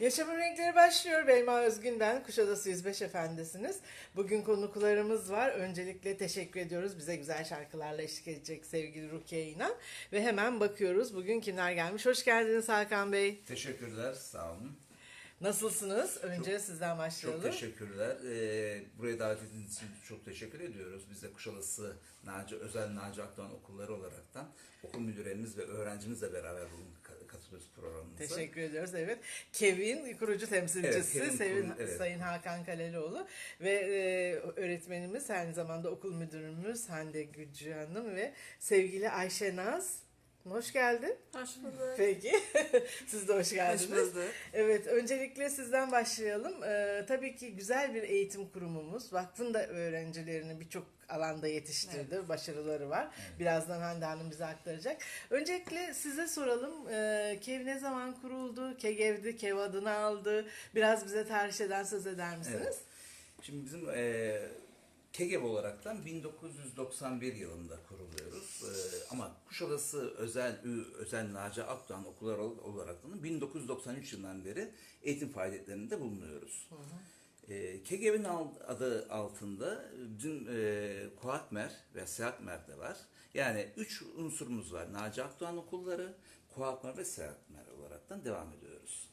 Yaşamın Renkleri başlıyor. Beyma Özgün'den Kuşadası 105 Efendisiniz. Bugün konuklarımız var. Öncelikle teşekkür ediyoruz. Bize güzel şarkılarla eşlik edecek sevgili Rukiye İnan. Ve hemen bakıyoruz bugün kimler gelmiş. Hoş geldiniz Hakan Bey. Teşekkürler, sağ olun. Nasılsınız? Önce sizden başlayalım. Çok teşekkürler. Ee, buraya davet ettiğiniz için çok teşekkür ediyoruz. Biz de Kuşadası Naci, Özel Naci Akdoğan Okulları olaraktan okul müdürlerimiz ve öğrencimizle beraber bugün katılıyoruz programımıza. Teşekkür ediyoruz. Evet. Kevin kurucu temsilcisi Evet, Kevin Sevin, evet. Sayın Hakan Kalelioğlu ve e, öğretmenimiz aynı zamanda okul müdürümüz Hande Gücü Hanım ve sevgili Ayşe Naz. Hoş geldin. Hoş bulduk. Peki. Siz de hoş geldiniz. Hoş bulduk. Evet, öncelikle sizden başlayalım. Ee, tabii ki güzel bir eğitim kurumumuz. Vakfın da öğrencilerini birçok alanda yetiştirdi. Başarıları var. Birazdan Hande Hanım bize aktaracak. Öncelikle size soralım. Ee, KEV ne zaman kuruldu? KEGEV'di, KEV adını aldı. Biraz bize tarihçeden söz eder misiniz? Evet. Şimdi bizim e, KEGEV olaraktan 1991 yılında kuruluyoruz. E, ama Kuşadası Özel Ü, Özel Naci Akdoğan Okulları olaraktan 1993 yılından beri eğitim faaliyetlerinde bulunuyoruz. E, KEGEV'in al- adı altında bizim e, Kuatmer ve Seyahatmer de var. Yani üç unsurumuz var. Naci Akdoğan Okulları, Kuatmer ve Seyahatmer olaraktan devam ediyoruz.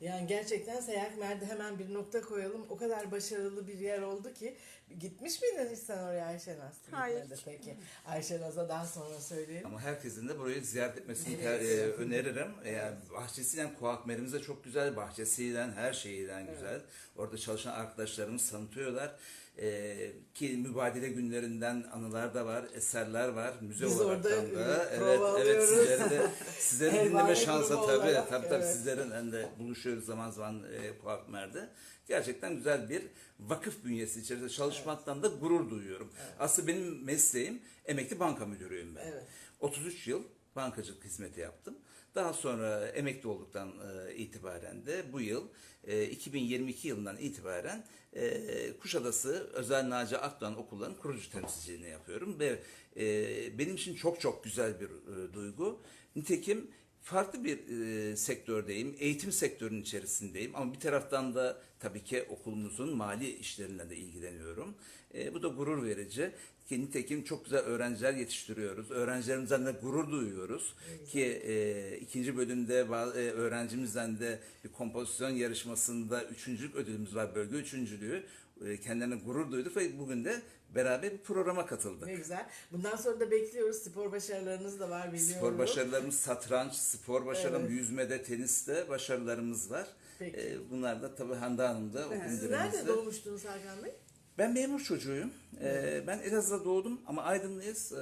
Yani gerçekten Seyahat Mer'de hemen bir nokta koyalım. O kadar başarılı bir yer oldu ki. Gitmiş miydin hiç sen oraya Ayşe Naz? Hayır. Gitmedi Peki. Ayşe Naz'a daha sonra söyleyelim. Ama herkesin de burayı ziyaret etmesini Evet. ter- e, öneririm. Yani bahçesiyle kuakmerimiz de çok güzel. Bahçesiyle her şeyiyle güzel. Orada çalışan arkadaşlarımız tanıtıyorlar. E, ki mübadele günlerinden anılar da var, eserler var, müze Biz olarak orada, da. e, Evet, evet alıyoruz. sizleri de sizleri Elbani dinleme şansı tabii. olarak, Tabii tabii evet. sizlerin de buluşuyoruz zaman zaman e, kuakmerde. Gerçekten güzel bir vakıf bünyesi içerisinde çalışmaktan da gurur duyuyorum. Aslında benim mesleğim emekli banka müdürüyüm ben. Evet. 33 yıl bankacılık hizmeti yaptım. Daha sonra emekli olduktan e, itibaren de bu yıl e, 2022 yılından itibaren e, Kuşadası Özel Naci Akdoğan Okulları'nın kurucu temsilciliğini yapıyorum ve e, benim için çok çok güzel bir e, duygu. Nitekim farklı bir e, sektördeyim, eğitim sektörünün içerisindeyim ama bir taraftan da tabii ki okulumuzun mali işleriyle de ilgileniyorum. E, bu da gurur verici. Ki nitekim çok güzel öğrenciler yetiştiriyoruz. Öğrencilerimizden de gurur duyuyoruz. Ki e, ikinci bölümde ba- e, öğrencimizden de bir kompozisyon yarışmasında üçüncülük ödülümüz var. Bölge üçüncülüğü. E, kendilerine gurur duyduk ve bugün de beraber bir programa katıldık. Ne güzel. Bundan sonra da bekliyoruz. Spor başarılarınız da var biliyorum. Spor başarılarımız satranç, spor başarılarım, Evet. yüzmede, teniste başarılarımız var. Peki. Ee, bunlar da tabii Hande Hanım da Siz nerede de. doğmuştunuz Hakan Bey? Ben memur çocuğuyum. Ee, ben Elazığ'da doğdum ama Aydınlıyız. Ee,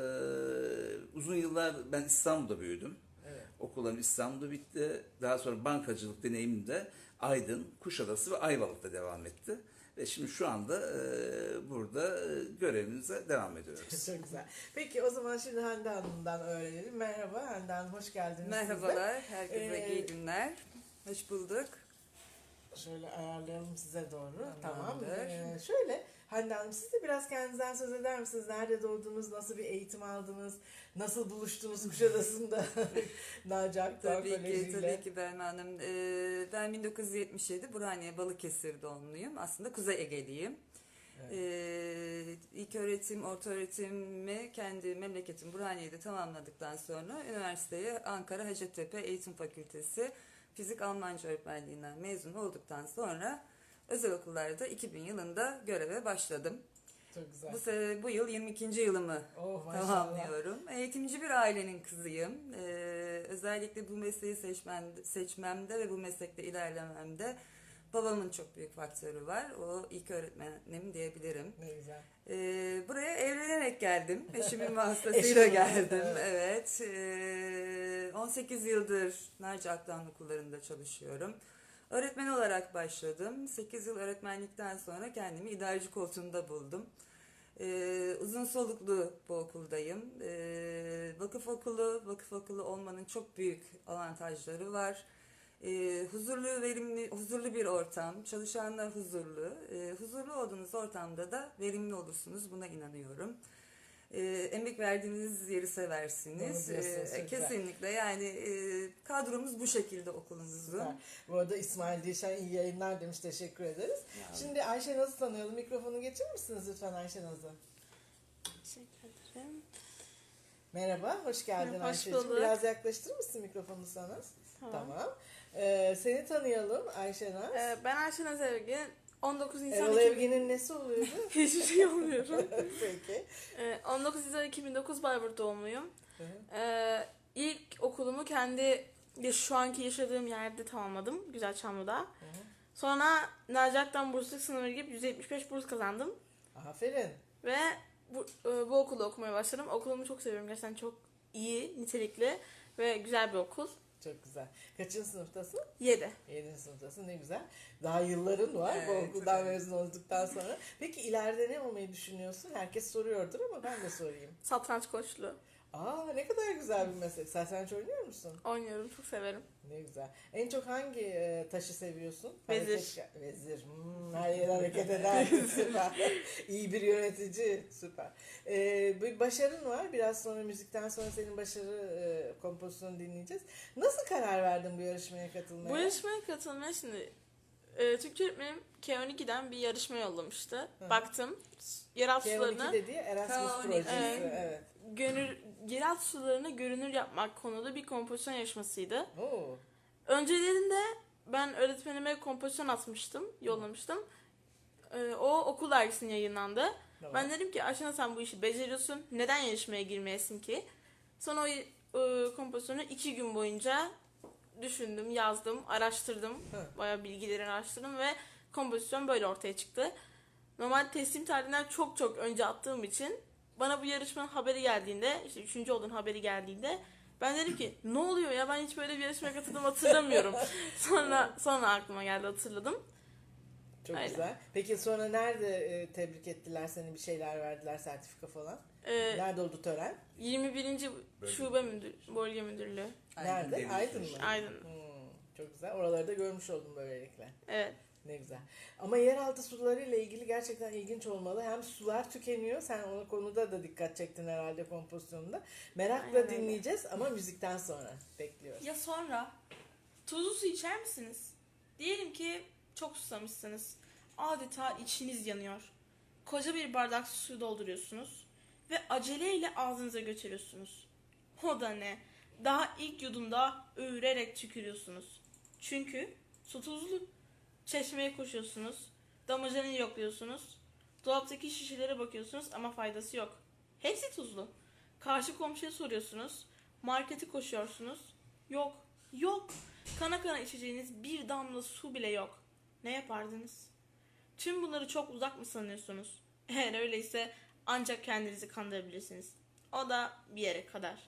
uzun yıllar ben İstanbul'da büyüdüm. Evet. Okullarım İstanbul'da bitti. Daha sonra bankacılık deneyimim de Aydın, Kuşadası ve Ayvalık'ta devam etti. Ve şimdi şu anda e, burada e, görevimize devam ediyoruz. Çok güzel. Peki o zaman şimdi Hande Hanım'dan öğrenelim. Merhaba Hande Hanım hoş geldiniz. Merhabalar, herkese Ee, iyi günler. Hoş bulduk. Şöyle ayarlayalım size doğru. Tamam. Tamamdır. Ee, şöyle Hande Hanım siz de biraz kendinizden söz eder misiniz? Nerede doğdunuz? Nasıl bir eğitim aldınız? Nasıl buluştunuz Kuşadası'nda? Naci Akdoğan Tabii ki, tabii ki Belma Hanım. Ee, ben 1977 Burhaniye Balıkesir doğumluyum. Aslında Kuzey Ege'liyim. Evet. Ee, ilk öğretim, orta öğretimi kendi memleketim Burhaniye'de tamamladıktan sonra üniversiteye Ankara Hacettepe Eğitim Fakültesi Fizik Almanca öğretmenliğinden mezun olduktan sonra özel okullarda 2000 yılında göreve başladım. Çok güzel. Bu, sene, bu yıl 22. yılımı Oh maşallah. tamamlıyorum. Eğitimci bir ailenin kızıyım. Ee, özellikle bu mesleği seçmen, seçmemde ve bu meslekte ilerlememde babamın çok büyük faktörü var. O ilk öğretmenim diyebilirim. Ne güzel. Ee, buraya evlenerek geldim. Eşimin Eşim vasıtasıyla geldim. evet. Evet. Ee, 18 yıldır Narca Aktan okullarında çalışıyorum. Öğretmen olarak başladım. 8 yıl öğretmenlikten sonra kendimi idareci koltuğunda buldum. Ee, uzun soluklu bu okuldayım. Ee, vakıf okulu, vakıf okulu olmanın çok büyük avantajları var. Ee, huzurlu, verimli, huzurlu bir ortam, çalışanlar huzurlu. Ee, huzurlu olduğunuz ortamda da verimli olursunuz, buna inanıyorum. E, emek verdiğiniz yeri seversiniz. E, kesinlikle yani e, kadromuz bu şekilde okulumuzun. Bu arada İsmail Dilşen iyi yayınlar demiş. Teşekkür ederiz. Şimdi Ayşe Naz'ı tanıyalım. Mikrofonu geçirir misiniz lütfen Ayşe Naz'ı? Teşekkür ederim. Merhaba, hoş geldin Hoş Ayşe'cim. bulduk. Biraz yaklaştırır mısın mikrofonu sana? Tamam. Ee, seni tanıyalım Ayşe Naz. Ee, ben Ayşen Ezevgin. 19 Nisan Erol 2000 Evgin'in nesi oluyordu? Hiçbir şey olmuyorum. Peki. Ee, 19 Nisan 2009 Bayburt doğumluyum. Ee, ilk okulumu kendi şu anki yaşadığım yerde tamamladım. Güzelçamlı'da. Sonra Nacak'tan bursluluk sınavına girip 175 burs kazandım. Aferin. Ve bu, e, bu okulda okumaya başladım. Okulumu çok seviyorum. Gerçekten çok iyi, nitelikli ve güzel bir okul. Çok güzel. Kaçıncı sınıftasın? 7. 7. sınıftasın. Ne güzel. Daha yılların var bu Evet, okuldan evet. mezun olduktan sonra. Peki ileride ne olmayı düşünüyorsun? Herkes soruyordur ama ben de sorayım. Satranç koçlu. Aa ne kadar güzel bir meslek. Satranç oynuyor musun? Oynuyorum. Çok severim. Ne güzel. En çok hangi e, taşı seviyorsun? Vezir. Hareket- vezir. Hmm, her yer hareket eder. Süper. İyi bir yönetici. Süper. Ee, bir başarın var. Biraz sonra müzikten sonra senin başarı e, kompozisyonu dinleyeceğiz. Nasıl karar verdin bu yarışmaya katılmaya? Bu yarışmaya katılmaya şimdi e, Türkçe öğretmenim K12'den bir yarışma yollamıştı. Hı. Baktım. Yeraltı K12 sularını dediği Erasmus K12. projesi. Evet. Evet. Gönül yeraltı sularını görünür yapmak konulu bir kompozisyon yarışmasıydı. Oo. Öncelerinde ben öğretmenime kompozisyon atmıştım, yollamıştım. E, o okul dergisinin yayınlandı. Tamam. Ben dedim ki Ayşen sen bu işi beceriyorsun. Neden yarışmaya girmeyesin ki? Sonra o e, kompozisyonu iki gün boyunca düşündüm, yazdım, araştırdım. Hı. Bayağı bilgileri araştırdım ve kompozisyon böyle ortaya çıktı. Normal teslim tarihinden çok çok önce attığım için bana bu yarışmanın haberi geldiğinde, işte üçüncü olduğun haberi geldiğinde ben dedim ki ne oluyor ya ben hiç böyle bir yarışmaya katıldım hatırlamıyorum. sonra sonra aklıma geldi hatırladım. Çok Öyle. güzel. Peki sonra nerede e, tebrik ettiler seni bir şeyler verdiler sertifika falan? Ee, Nerede oldu tören? 21. Şube Müdür, Bölge Müdürlüğü. Aynen. Nerede? Aydın mı? Aydın. Hmm, çok güzel. Oraları da görmüş oldum böylelikle. Evet. Ne güzel. Ama yeraltı sularıyla ilgili gerçekten ilginç olmalı. Hem sular tükeniyor. Sen o konuda da dikkat çektin herhalde kompozisyonunda. Merakla Aynen öyle. dinleyeceğiz ama müzikten sonra bekliyoruz. Ya sonra tuzlu su içer misiniz? Diyelim ki çok susamışsınız. Adeta içiniz yanıyor. Koca bir bardak su dolduruyorsunuz ve aceleyle ağzınıza götürüyorsunuz. O da ne? Daha ilk yudumda öğürerek tükürüyorsunuz. Çünkü su tuzlu. Çeşmeye koşuyorsunuz. Damacanayı yokluyorsunuz. Dolaptaki şişelere bakıyorsunuz ama faydası yok. Hepsi tuzlu. Karşı komşuya soruyorsunuz. Markete koşuyorsunuz. Yok. Yok. Kana kana içeceğiniz bir damla su bile yok. Ne yapardınız? Tüm bunları çok uzak mı sanıyorsunuz? Eğer öyleyse ancak kendinizi kandırabilirsiniz. O da bir yere kadar.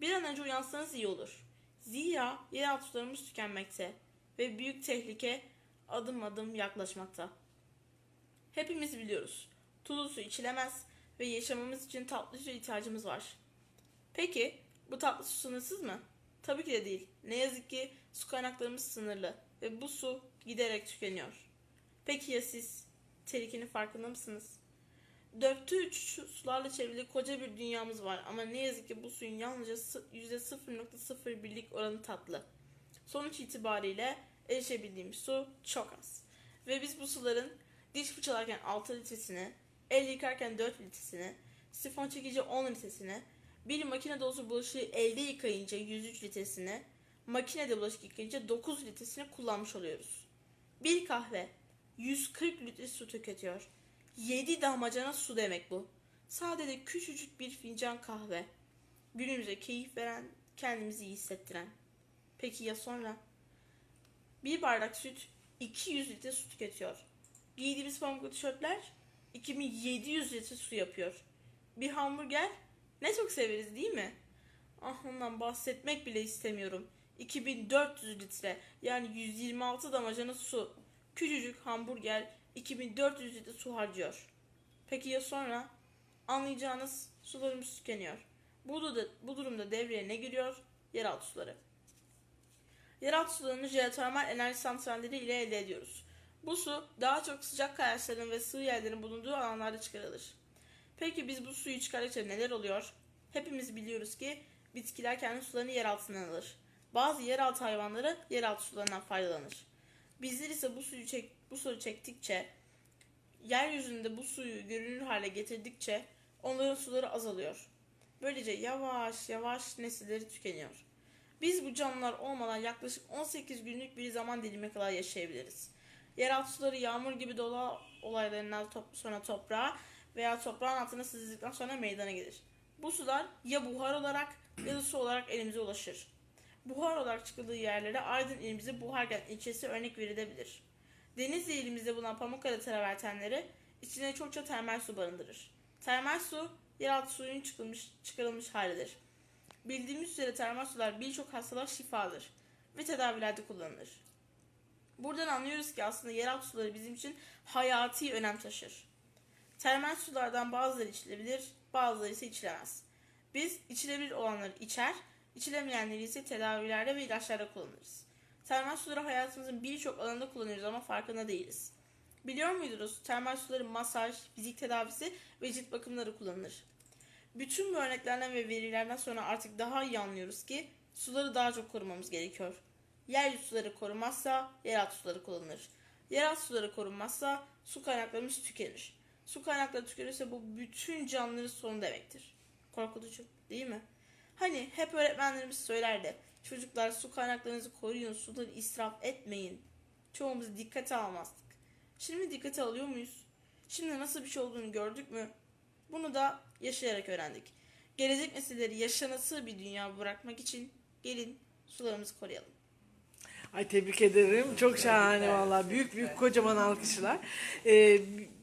Bir an önce uyansanız iyi olur. Zira yeraltı sularımız tükenmekte ve büyük tehlike adım adım yaklaşmakta. Hepimiz biliyoruz. Tuzlu su içilemez ve yaşamamız için tatlı suya ihtiyacımız var. Peki bu tatlı su sınırsız mı? Tabii ki de değil. Ne yazık ki su kaynaklarımız sınırlı ve bu su giderek tükeniyor. Peki ya siz? Tehlikenin farkında mısınız? Dörtte üç sularla çevrili koca bir dünyamız var ama ne yazık ki bu suyun yalnızca sı- %0.01'lik oranı tatlı. Sonuç itibariyle erişebildiğimiz su çok az. Ve biz bu suların diş fırçalarken 6 litresini, el yıkarken 4 litresini, sifon çekici 10 litresini, bir makine dolusu bulaşığı elde yıkayınca 103 litresini, makinede bulaşık yıkayınca 9 litresini kullanmış oluyoruz. Bir kahve 140 litre su tüketiyor. 7 damacana su demek bu. Sadece küçücük bir fincan kahve. Günümüze keyif veren, kendimizi iyi hissettiren. Peki ya sonra? Bir bardak süt 200 litre su tüketiyor. Giydiğimiz pamuklu tişörtler 2700 litre su yapıyor. Bir hamburger ne çok severiz değil mi? Ah ondan bahsetmek bile istemiyorum. 2400 litre yani 126 damacana su. Küçücük hamburger 2400 litre su harcıyor. Peki ya sonra? Anlayacağınız sularımız tükeniyor. Bu, da, bu durumda devreye ne giriyor? Yeraltı suları. Yeraltı sularını jeotermal enerji santralleri ile elde ediyoruz. Bu su daha çok sıcak kayaçların ve sığ yerlerin bulunduğu alanlarda çıkarılır. Peki biz bu suyu çıkardıkça neler oluyor? Hepimiz biliyoruz ki bitkiler kendi sularını yer altından alır. Bazı yeraltı hayvanları yeraltı sularından faydalanır. Bizler ise bu suyu çek, bu suyu çektikçe, yeryüzünde bu suyu görünür hale getirdikçe onların suları azalıyor. Böylece yavaş yavaş nesilleri tükeniyor. Biz bu canlılar olmadan yaklaşık 18 günlük bir zaman dilimi kadar yaşayabiliriz. Yeraltı suları yağmur gibi doğa olaylarından top- sonra toprağa veya toprağın altına sızdikten sonra meydana gelir. Bu sular ya buhar olarak ya da su olarak elimize ulaşır. Buhar olarak çıkıldığı yerlere Aydın ilimizde Buhargen ilçesi örnek verilebilir. Denizli ilimizde bulunan Pamukkale travertenleri içine çokça termal su barındırır. Termal su yeraltı suyunun çıkılmış, çıkarılmış halidir. Bildiğimiz üzere termal sular birçok hastalığa şifadır ve tedavilerde kullanılır. Buradan anlıyoruz ki aslında yeraltı suları bizim için hayati önem taşır. Termal sulardan bazıları içilebilir, bazıları ise içilemez. Biz içilebilir olanları içer, içilemeyenleri ise tedavilerde ve ilaçlarda kullanırız. Termal suları hayatımızın birçok alanında kullanıyoruz ama farkında değiliz. Biliyor muydunuz? Termal suların masaj, fizik tedavisi ve cilt bakımları kullanılır. Bütün bu örneklerden ve verilerden sonra artık daha iyi anlıyoruz ki suları daha çok korumamız gerekiyor. Yeryüzü suları korunmazsa yeraltı suları kullanılır. Yeraltı suları korunmazsa su kaynaklarımız tükenir. Su kaynakları tükenirse bu bütün canlıların sonu demektir. Korkutucu değil mi? Hani hep öğretmenlerimiz söylerdi. Çocuklar su kaynaklarınızı koruyun, suları israf etmeyin. Çoğumuz dikkate almazdık. Şimdi dikkate alıyor muyuz? Şimdi nasıl bir şey olduğunu gördük mü? Bunu da yaşayarak öğrendik. Gelecek nesilleri yaşanası bir dünya bırakmak için gelin sularımızı koruyalım. Ay tebrik ederim. Çok şahane valla. Büyük büyük kocaman alkışlar. Ee,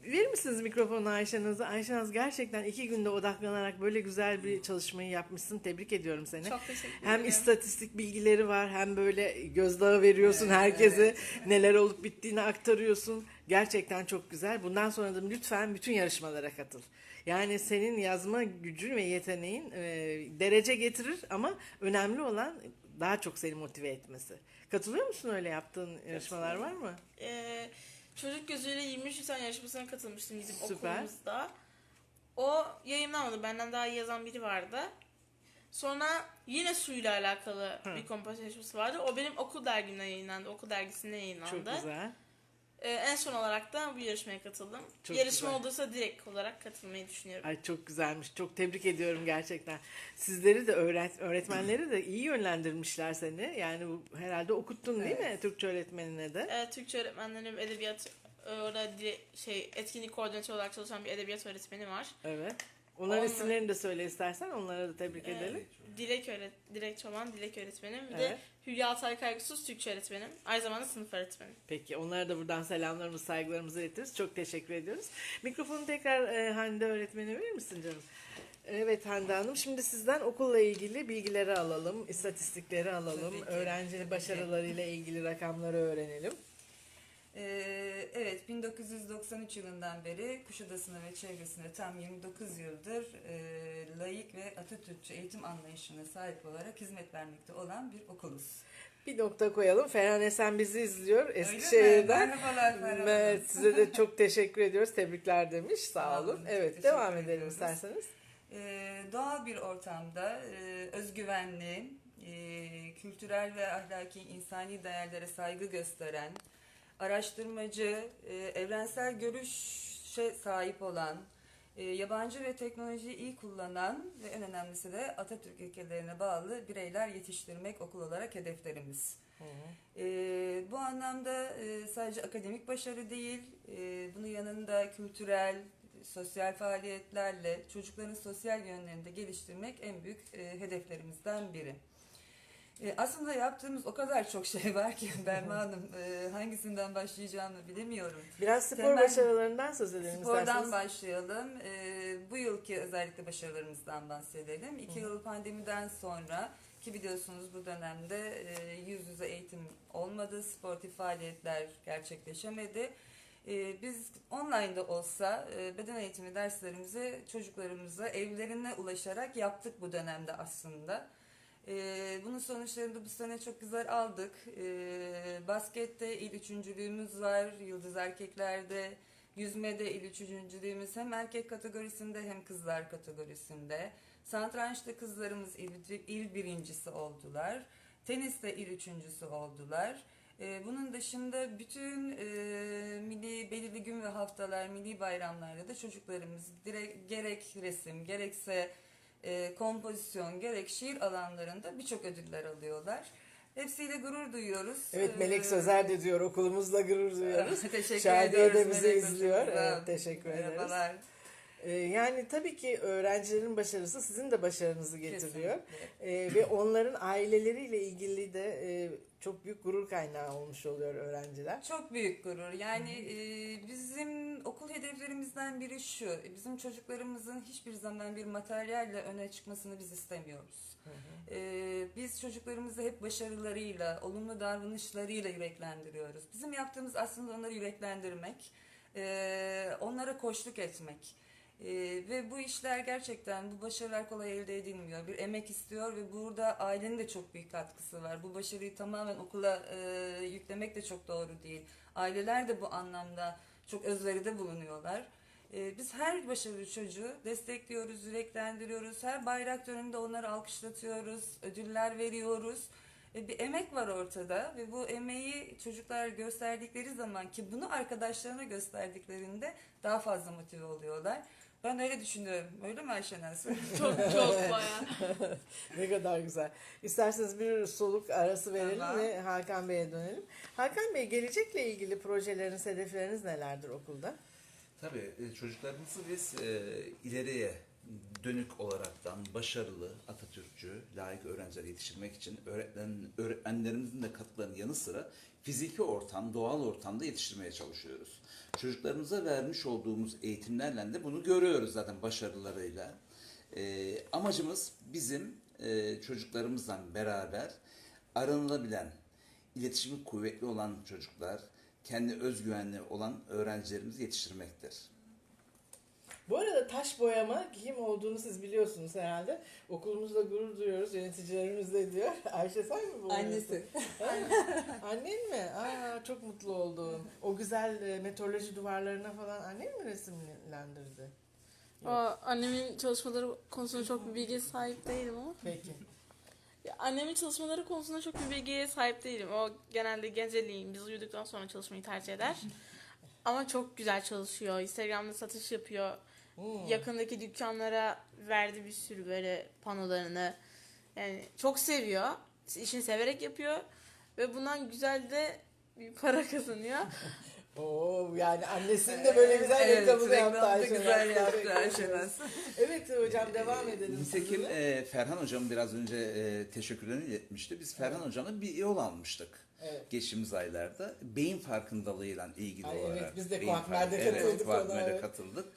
verir misiniz mikrofonu Ayşenaz'a? Ayşenaz gerçekten iki günde odaklanarak böyle güzel bir çalışmayı yapmışsın. Tebrik ediyorum seni. Çok teşekkür ederim. Hem istatistik bilgileri var hem böyle gözdağı veriyorsun herkese. Neler olup bittiğini aktarıyorsun. Gerçekten çok güzel. Bundan sonra da lütfen bütün yarışmalara katıl. Yani senin yazma gücün ve yeteneğin e, derece getirir ama önemli olan daha çok seni motive etmesi. Katılıyor musun öyle yaptığın yarışmalar var mı? Ee, çocuk gözüyle 23 Nisan yarışmasına katılmıştım bizim Süper. okulumuzda. O yayınlanmadı. Benden daha iyi yazan biri vardı. Sonra yine suyla alakalı bir kompozisyon yarışması vardı. O benim okul dergimden yayınlandı. Okul dergisinde yayınlandı. Çok güzel. Ee, en son olarak da bu yarışmaya katıldım. Çok Yarışma güzel. olursa direkt olarak katılmayı düşünüyorum. Ay çok güzelmiş. Çok tebrik ediyorum gerçekten. Sizleri de öğret öğretmenleri de iyi yönlendirmişler seni. Yani bu, herhalde okuttun değil mi Türkçe öğretmenine de? Ee, Türkçe öğretmenlerim edebiyat orada şey etkinlik koordinatörü olarak çalışan bir edebiyat öğretmeni var. Evet. Onların Onlar- isimlerini de söyle istersen. Onlara da tebrik Ee, edelim. Dilek öğret Dilek Çoban Dilek öğretmenim. Bir Evet. de Hülya Altay Kaygısız Türkçe öğretmenim. Aynı zamanda sınıf öğretmenim. Peki onlara da buradan selamlarımızı, saygılarımızı iletiyoruz. Çok teşekkür ediyoruz. Mikrofonu tekrar e, Hande öğretmene verir misin canım? Evet Hande Hanım. Şimdi sizden okulla ilgili bilgileri alalım, istatistikleri alalım, Tabii ki. öğrenci başarılarıyla ilgili rakamları öğrenelim. Ee, evet 1993 yılından beri Kuşadası'na ve çevresine tam 29 yıldır e, layık ve Atatürkçü eğitim anlayışına sahip olarak hizmet vermekte olan bir okuluz. Bir nokta koyalım. Ferhan Esen bizi izliyor? Eskişehir'den. Merhabalar Ferhan Evet, size de çok teşekkür ediyoruz. Tebrikler demiş. Sağ olun. Evet, devam edelim ediyoruz. isterseniz. Ee, doğal bir ortamda e, özgüvenli, e, kültürel ve ahlaki insani değerlere saygı gösteren, araştırmacı, e, evrensel görüşe sahip olan, e, yabancı ve teknolojiyi iyi kullanan ve en önemlisi de Atatürk ilkelerine bağlı bireyler yetiştirmek okul olarak hedeflerimiz. E, bu anlamda e, sadece akademik başarı değil, e, bunun yanında kültürel, sosyal faaliyetlerle çocukların sosyal yönlerini de geliştirmek en büyük e, hedeflerimizden biri. E, aslında yaptığımız o kadar çok şey var ki Belma Hanım e, hangisinden başlayacağımı bilemiyorum. Biraz spor Temel- başarılarından söz edelim Spordan isterseniz. başlayalım. Ee, bu yılki özellikle başarılarımızdan bahsedelim. İki yıl pandemiden sonra ki biliyorsunuz bu dönemde e, yüz yüze eğitim olmadı, sportif faaliyetler gerçekleşemedi. Biz online'da olsa e, beden eğitimi derslerimizi çocuklarımıza evlerine ulaşarak yaptık bu dönemde aslında. Ee, bunun sonuçlarını da bu sene çok güzel aldık. Ee, baskette il üçüncülüğümüz var, Yıldız Erkekler'de Yüzmede il üçüncülüğümüz hem erkek kategorisinde hem kızlar kategorisinde. Satrançta kızlarımız il, il birincisi oldular. Teniste il üçüncüsü oldular. Ee, bunun dışında bütün e, milli belirli gün ve haftalar, milli bayramlarda da çocuklarımız direkt, gerek resim, gerekse e, kompozisyon, gerek şiir alanlarında birçok ödüller alıyorlar. Hepsiyle gurur duyuyoruz. Evet Melek Ee, Sözer de diyor okulumuzla gurur duyuyoruz. Teşekkür Şadiye ediyoruz de bizi Melek izliyor. Evet, teşekkür ederiz. Merhabalar. Ee, yani tabii ki öğrencilerin başarısı sizin de başarınızı getiriyor. Kesinlikle. Ee, ve onların aileleriyle ilgili de e, çok büyük gurur kaynağı olmuş oluyor öğrenciler. Çok büyük gurur. Yani e, bizim okul hedeflerimizden biri şu. Bizim çocuklarımızın hiçbir zaman bir materyalle öne çıkmasını biz istemiyoruz. E, biz çocuklarımızı hep başarılarıyla, olumlu davranışlarıyla yüreklendiriyoruz. Bizim yaptığımız aslında onları yüreklendirmek, e, onlara koşluk etmek. E, ve bu işler gerçekten, bu başarılar kolay elde edilmiyor. Bir emek istiyor ve burada ailenin de çok büyük katkısı var. Bu başarıyı tamamen okula e, yüklemek de çok doğru değil. Aileler de bu anlamda çok özveride bulunuyorlar. E, biz her başarılı çocuğu destekliyoruz, yüreklendiriyoruz. Her bayrak önünde onları alkışlatıyoruz, ödüller veriyoruz. E, bir emek var ortada ve bu emeği çocuklar gösterdikleri zaman ki bunu arkadaşlarına gösterdiklerinde daha fazla motive oluyorlar. Ben öyle düşünüyorum. Öyle mi Ayşenaz? Çok çok bayağı. ne kadar güzel. İsterseniz bir soluk arası verelim Tamam. ve Hakan Bey'e dönelim. Hakan Bey gelecekle ilgili projeleriniz, hedefleriniz nelerdir okulda? Tabii e, çocuklarımızı biz e, ileriye dönük olaraktan başarılı, Atatürkçü, layık öğrenciler yetiştirmek için öğretmen, öğretmenlerimizin de katkılarının yanı sıra fiziki ortam, doğal ortamda yetiştirmeye çalışıyoruz. Çocuklarımıza vermiş olduğumuz eğitimlerle de bunu görüyoruz zaten başarılarıyla. E, amacımız bizim e, çocuklarımızla beraber aranılabilen, iletişimi kuvvetli olan çocuklar, kendi özgüvenli olan öğrencilerimizi yetiştirmektir. Bu arada taş boyama kim olduğunu siz biliyorsunuz herhalde. Okulumuzda gurur duyuyoruz. Yöneticilerimiz de diyor. Ayşe sen mi bu? Annesi. Annen mi? Aa çok mutlu oldum. O güzel e, meteoroloji duvarlarına falan annen mi resimlendirdi? O, annemin çalışmaları konusunda çok bir bilgiye sahip değilim ama. Peki. Ya, annemin çalışmaları konusunda çok bir bilgiye sahip değilim. O genelde geceleyin biz uyuduktan sonra çalışmayı tercih eder. Ama çok güzel çalışıyor. Instagram'da satış yapıyor. Hmm. Yakındaki dükkanlara verdi bir sürü böyle panolarını. Yani çok seviyor. İşini severek yapıyor. Ve bundan güzel de bir para kazanıyor. Oo yani annesinin de böyle güzel reklamını yaptı reklamı da Ayşe. güzel yaptı Ayşe. Evet hocam devam edelim. Nitekim e, Ferhan Hocam biraz önce e, teşekkürlerini iletmişti. Biz Ferhan Hocam'la bir yol almıştık. Evet. Geçtiğimiz aylarda beyin farkındalığıyla ilgili Ay, evet, olarak. biz de fark- katıldık Evet, ona, evet. katıldık.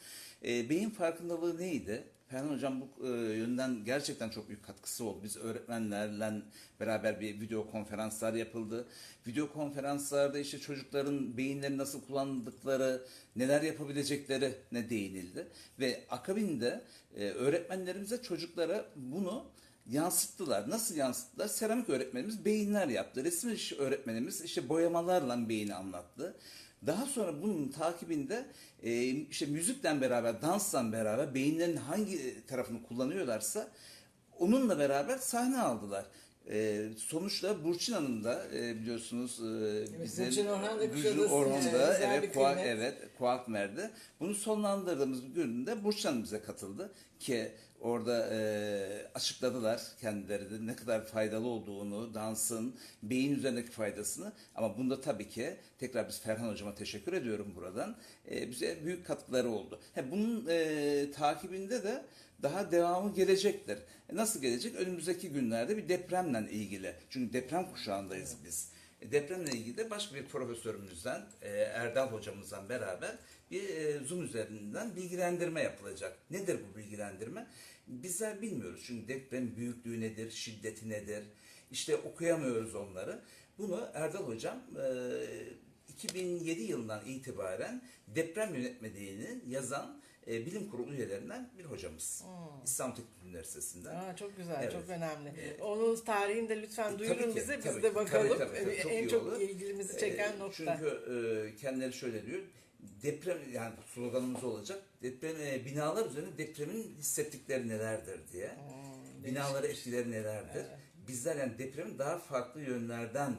E, beyin farkındalığı neydi? Ferhan Hocam bu e, yönden gerçekten çok büyük katkısı oldu. Biz öğretmenlerle beraber bir video konferanslar yapıldı. Video konferanslarda işte çocukların beyinleri nasıl kullandıkları, neler yapabilecekleri ne değinildi. Ve akabinde e, öğretmenlerimize çocuklara bunu yansıttılar. Nasıl yansıttılar? Seramik öğretmenimiz beyinler yaptı. Resim öğretmenimiz işte boyamalarla beyni anlattı. Daha sonra bunun takibinde e, işte müzikle beraber, dansla beraber beyinlerin hangi tarafını kullanıyorlarsa onunla beraber sahne aldılar. E, sonuçta Burçin Hanım da e, biliyorsunuz e, bizim Burçin Orhan da Gülcü Kuşadası, Orhan'da evet, Kuak, evet Kuakmer'de. Bunu sonlandırdığımız günde Burçin Hanım bize katıldı ki orada e, açıkladılar kendileri de ne kadar faydalı olduğunu, dansın, beyin üzerindeki faydasını. Ama bunda tabii ki tekrar biz Ferhan Hocama teşekkür ediyorum buradan. E, bize büyük katkıları oldu. He, bunun e, takibinde de daha devamı gelecektir. E, nasıl gelecek? Önümüzdeki günlerde bir depremle ilgili. Çünkü deprem kuşağındayız biz. E, Depremle ilgili de başka bir profesörümüzden, e, Erdal hocamızdan beraber bir e, Zoom üzerinden bilgilendirme yapılacak. Nedir bu bilgilendirme? Bizler bilmiyoruz çünkü deprem büyüklüğü nedir, şiddeti nedir? İşte okuyamıyoruz onları. Bunu Erdal hocam e, 2007 yılından itibaren deprem yönetmeliğini yazan e, bilim kurulu üyelerinden bir hocamız. Hmm. İslam Teknik Üniversitesi'nden. Aa, çok güzel, Evet. çok önemli. Evet. Onun tarihini de lütfen E, duyurun bize, biz tabii de bakalım. Tabii, tabii, tabii. Çok en çok olur. ilgimizi çeken Ee, nokta. Çünkü e, kendileri şöyle diyor. deprem yani sloganımız olacak. Deprem e, binalar üzerine depremin hissettikleri nelerdir diye. Binalara etkileri nelerdir? Bizler yani depremin daha farklı yönlerden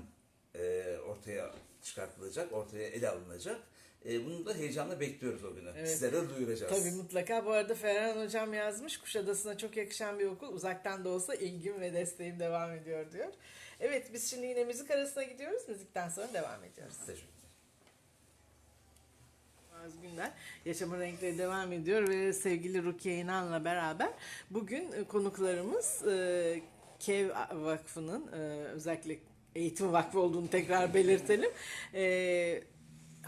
e, ortaya çıkartılacak, ortaya ele alınacak. E, bunu da heyecanla bekliyoruz o günü. Evet. Sizlere duyuracağız. Tabii mutlaka. Bu arada Ferhan Hocam yazmış. Kuşadası'na çok yakışan bir okul. Uzaktan da olsa ilgim ve desteğim devam ediyor diyor. Evet biz şimdi yine müzik arasına gidiyoruz. Müzikten sonra devam ediyoruz. Teşekkür Bazı günler Yaşamın Renkleri devam ediyor ve sevgili Rukiye İnan'la beraber bugün e, konuklarımız e, KEV Vakfı'nın e, özellikle eğitim vakfı olduğunu tekrar belirtelim. E,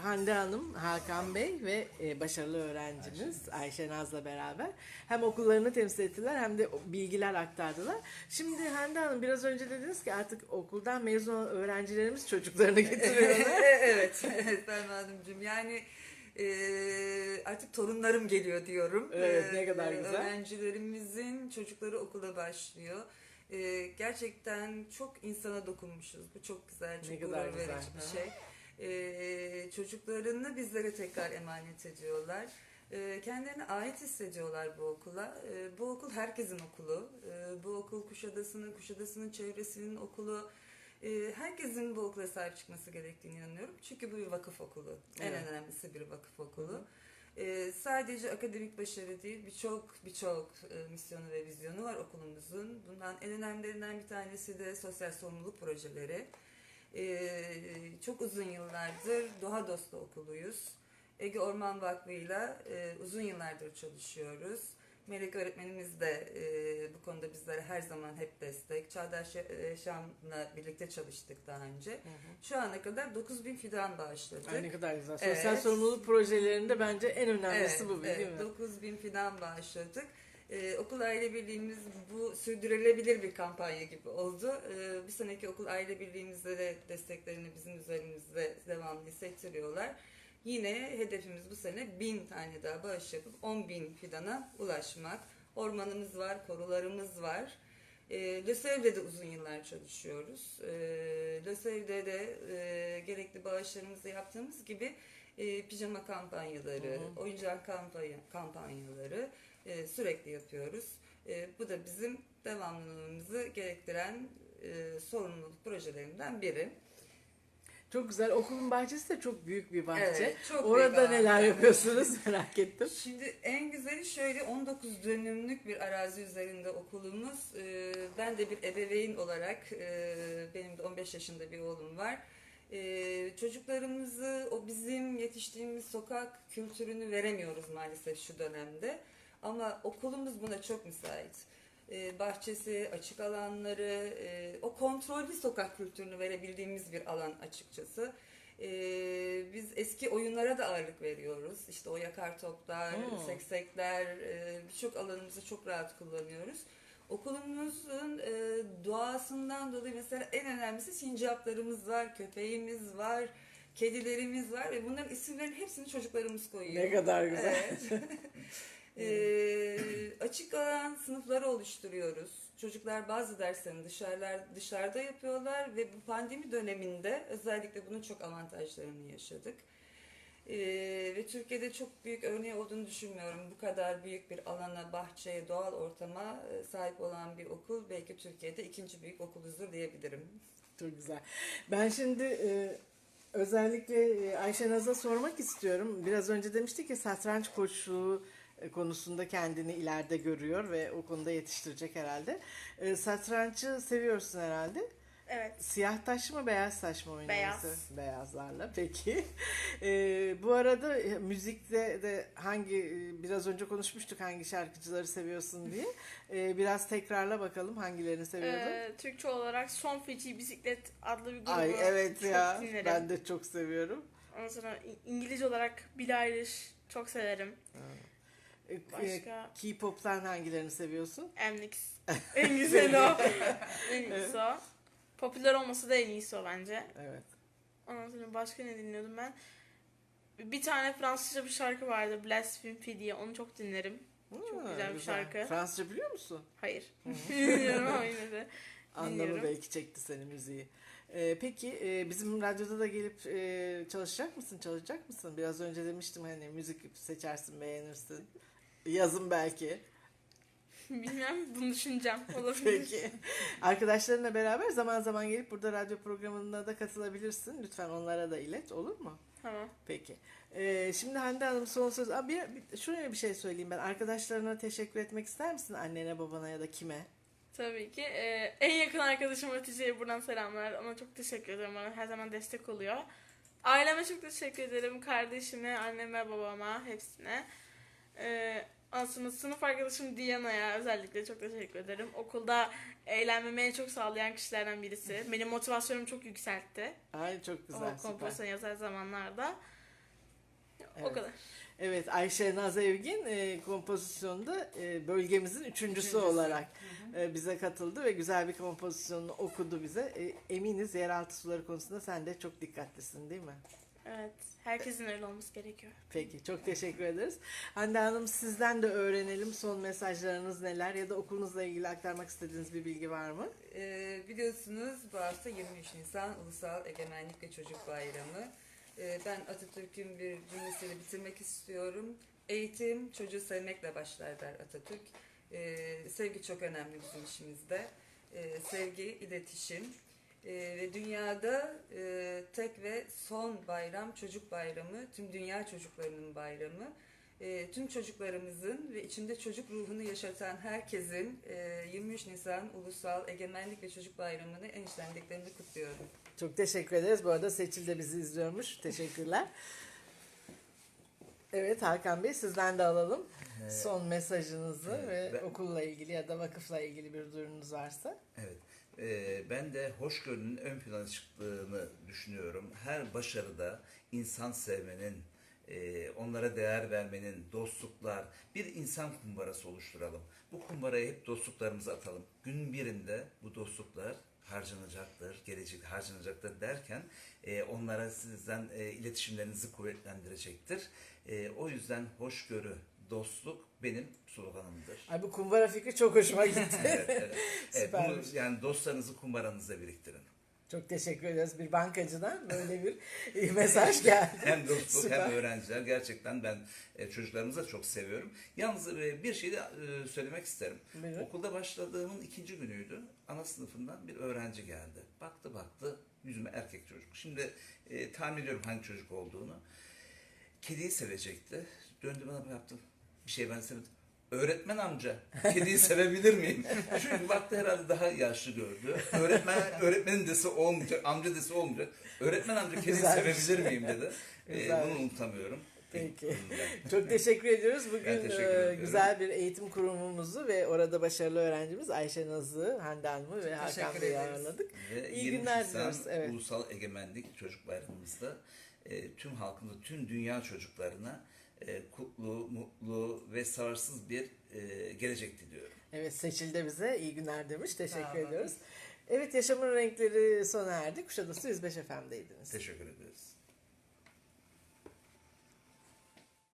Hande Hanım, Hakan Bey ve e, başarılı öğrencimiz Ayşe Naz'la beraber hem okullarını temsil ettiler hem de bilgiler aktardılar. Şimdi Hande Hanım biraz önce dediniz ki artık okuldan mezun olan öğrencilerimiz çocuklarını getiriyorlar. evet, evet ben Hanımcığım. Yani e, artık torunlarım geliyor diyorum. Evet, ne kadar e, güzel. Öğrencilerimizin çocukları okula başlıyor. E, gerçekten çok insana dokunmuşuz. Bu çok güzel, Ne çok kadar gurur güzel. verici bir şey. E, çocuklarını bizlere tekrar emanet ediyorlar. E, kendilerine ait hissediyorlar bu okula. E, bu okul herkesin okulu. E, bu okul Kuşadası'nın, Kuşadası'nın çevresinin okulu. E, herkesin bu okula sahip çıkması gerektiğini inanıyorum. Çünkü bu bir vakıf okulu. En Evet. önemlisi bir vakıf okulu. E, sadece akademik başarı değil, birçok birçok e, misyonu ve vizyonu var okulumuzun. Bundan en önemlilerinden bir tanesi de sosyal sorumluluk projeleri. E, çok uzun yıllardır doğa dostu okuluyuz. Ege Orman Vakfı'yla e, uzun yıllardır çalışıyoruz. Melek öğretmenimiz de e, bu konuda bizlere her zaman hep destek. Çağdaş Yaşa- Yaşam'la birlikte çalıştık daha önce. Şu ana kadar 9000 fidan bağışladık. Ay ne kadar güzel. Evet. Sosyal sorumluluk projelerinde bence en önemlisi Evet, bu değil evet, mi? 9000 fidan bağışladık. Ee, okul aile birliğimiz bu sürdürülebilir bir kampanya gibi oldu. Ee, bir sonraki okul aile birliğimizde de desteklerini bizim üzerimizde devamlı hissettiriyorlar. Yine hedefimiz bu sene 1000 tane daha bağış yapıp 10 bin fidana ulaşmak. Ormanımız var, korularımız var. E, LÖSEV'de de uzun yıllar çalışıyoruz. E, LÖSEV'de de e, gerekli bağışlarımızı yaptığımız gibi e, pijama kampanyaları, oyuncak kampanya, kampanyaları e, sürekli yapıyoruz. E, bu da bizim devamlılığımızı gerektiren e, sorumluluk projelerinden biri. Çok güzel. Okulun bahçesi de çok büyük bir bahçe. Evet, çok Orada büyük neler bahçe. yapıyorsunuz merak ettim. Şimdi en güzeli şöyle 19 dönümlük bir arazi üzerinde okulumuz. Ben de bir ebeveyn olarak benim de 15 yaşında bir oğlum var. Çocuklarımızı o bizim yetiştiğimiz sokak kültürünü veremiyoruz maalesef şu dönemde. Ama okulumuz buna çok müsait. Ee, bahçesi, açık alanları, e, o kontrollü sokak kültürünü verebildiğimiz bir alan açıkçası. Ee, biz eski oyunlara da ağırlık veriyoruz. İşte o yakar toplar, Hmm. seksekler, e, birçok alanımızı çok rahat kullanıyoruz. Okulumuzun e, doğasından dolayı mesela en önemlisi sincaplarımız var, köpeğimiz var, kedilerimiz var ve bunların isimlerin hepsini çocuklarımız koyuyor. Ne kadar güzel. Evet. Ee, açık alan sınıfları oluşturuyoruz. Çocuklar bazı derslerini dışarılar, dışarıda yapıyorlar ve bu pandemi döneminde özellikle bunun çok avantajlarını yaşadık. Ee, ve Türkiye'de çok büyük örneği olduğunu düşünmüyorum. Bu kadar büyük bir alana, bahçeye, doğal ortama e, sahip olan bir okul belki Türkiye'de ikinci büyük okuluzdur diyebilirim. Çok güzel. Ben şimdi e, özellikle e, Ayşe Naz'a sormak istiyorum. Biraz önce demişti ki satranç koçluğu e, konusunda kendini ileride görüyor ve o konuda yetiştirecek herhalde. E, satrancı seviyorsun herhalde. Evet. Siyah taş mı beyaz taş mı oynuyorsun? Beyaz. Beyazlarla peki. Ee, bu arada e, müzikte de hangi e, biraz önce konuşmuştuk hangi şarkıcıları seviyorsun diye. Ee, biraz tekrarla bakalım hangilerini seviyordun. Ee, Türkçe olarak Son Feci Bisiklet adlı bir grubu Ay evet çok ya dinlerim. ben de çok seviyorum. Ondan sonra İngilizce olarak Billie Eilish çok severim. Ee, e, Başka? K-pop'tan hangilerini seviyorsun? Mnix. en güzeli o. en iyisi o. Popüler olması da en iyisi o bence. Evet. Ondan sonra başka ne dinliyordum ben? Bir tane Fransızca bir şarkı vardı. Blasphemy diye. Onu çok dinlerim. Çok Ha, güzel bir şarkı. Fransızca biliyor musun? Hayır. Bilmiyorum ama yine de. Anlamı belki çekti seni müziği. Ee, peki e, bizim radyoda da gelip e, çalışacak mısın? Çalışacak mısın? Biraz önce demiştim hani müzik seçersin, beğenirsin. Yazın belki. Bilmem bunu düşüneceğim. Olabilir. Peki. Arkadaşlarınla beraber zaman zaman gelip burada radyo programına da katılabilirsin. Lütfen onlara da ilet olur mu? Tamam. Peki. Ee, şimdi Hande Hanım son söz. Aa, bir, bir, şuraya bir şey söyleyeyim ben. Arkadaşlarına teşekkür etmek ister misin? Annene, babana ya da kime? Tabii ki. Ee, en yakın arkadaşım Hatice'ye buradan selamlar. Ona çok teşekkür ederim. Bana her zaman destek oluyor. Aileme çok teşekkür ederim. Kardeşime, anneme, babama, hepsine. Ee, aslında sınıf arkadaşım Diana'ya özellikle çok teşekkür ederim. Okulda eğlenmemi en çok sağlayan kişilerden birisi. Benim motivasyonumu çok yükseltti. Ay çok güzel. o süper. kompozisyon yazar zamanlarda. O Evet. kadar. Evet Ayşe Naz Evgin e, kompozisyonda e, bölgemizin üçüncüsü, Üçüncüsü. olarak e, bize katıldı ve güzel bir kompozisyonunu okudu bize. E, eminiz yeraltı suları konusunda sen de çok dikkatlisin değil mi? Evet. Herkesin öyle olması gerekiyor. Peki çok teşekkür ederiz. Hande Hanım sizden de öğrenelim son mesajlarınız neler ya da okulunuzla ilgili aktarmak istediğiniz bir bilgi var mı? Ee, biliyorsunuz bu hafta 23 Nisan Ulusal Egemenlik ve Çocuk Bayramı. Ee, ben Atatürk'ün bir cümlesiyle bitirmek istiyorum. Eğitim çocuğu sevmekle başlar der Atatürk. Ee, sevgi çok önemli bizim işimizde. Ee, sevgi, iletişim. Ee, ve dünyada e, tek ve son bayram çocuk bayramı, tüm dünya çocuklarının bayramı. E, tüm çocuklarımızın ve içinde çocuk ruhunu yaşatan herkesin e, 23 Nisan Ulusal Egemenlik ve Çocuk Bayramı'nı en içten dileklerimle kutluyorum. Çok teşekkür ederiz. Bu arada Seçil de bizi izliyormuş. Teşekkürler. Evet Hakan Bey sizden de alalım. Son mesajınızı evet, ve ben- okulla ilgili ya da vakıfla ilgili bir duyurunuz varsa. Evet. Ee, ben de hoşgörünün ön plana çıktığını düşünüyorum. Her başarıda insan sevmenin, e, onlara değer vermenin, dostluklar, bir insan kumbarası oluşturalım. Bu kumbaraya hep dostluklarımızı atalım. Gün birinde bu dostluklar harcanacaktır, gelecek harcanacaktır derken e, onlara sizden e, iletişimlerinizi kuvvetlendirecektir. E, o yüzden hoşgörü, dostluk benim sloganımdır. Ay bu kumbara fikri çok hoşuma gitti. evet, evet. Evet, bunu, yani dostlarınızı kumbaranızda biriktirin. Çok teşekkür ederiz bir bankacıdan böyle bir mesaj geldi. Hem dostluk Süper. hem öğrenciler. Gerçekten ben e, çocuklarımızı da çok seviyorum. Yalnız e, bir şey de e, söylemek isterim. Buyurun. Okulda başladığımın ikinci günüydü. Ana sınıfından bir öğrenci geldi. Baktı baktı yüzüme erkek çocuk. Şimdi e, tahmin ediyorum hangi çocuk olduğunu. Kediyi sevecekti. Döndü bana yaptı. Bir şey ben sevmedim. Öğretmen amca, kediyi sevebilir miyim? Çünkü baktı herhalde daha yaşlı gördü. Öğretmen, öğretmenin desi olmayacak, amca desi olmayacak. Öğretmen amca kediyi Güzelmiş. sevebilir miyim dedi. Ee, Güzelmiş. bunu unutamıyorum. Peki. Çok teşekkür ediyoruz. Bugün Ben teşekkür e, ediyorum. güzel bir eğitim kurumumuzu ve orada başarılı öğrencimiz Ayşe Nazlı, Hande Hanım'ı ve Hakan teşekkür Bey'i ederiz. ağırladık. Ve İyi 23 günler Nisan diliyoruz, evet. Ulusal Egemenlik Çocuk Bayramımızda e, tüm halkımıza, tüm dünya çocuklarına e, kutlu, mutlu ve savaşsız bir e, gelecek diliyorum. Evet Seçil de bize iyi günler demiş. Teşekkür ediyoruz. Evet yaşamın renkleri sona erdi. Kuşadası 105 FM'deydiniz. Teşekkür ederiz.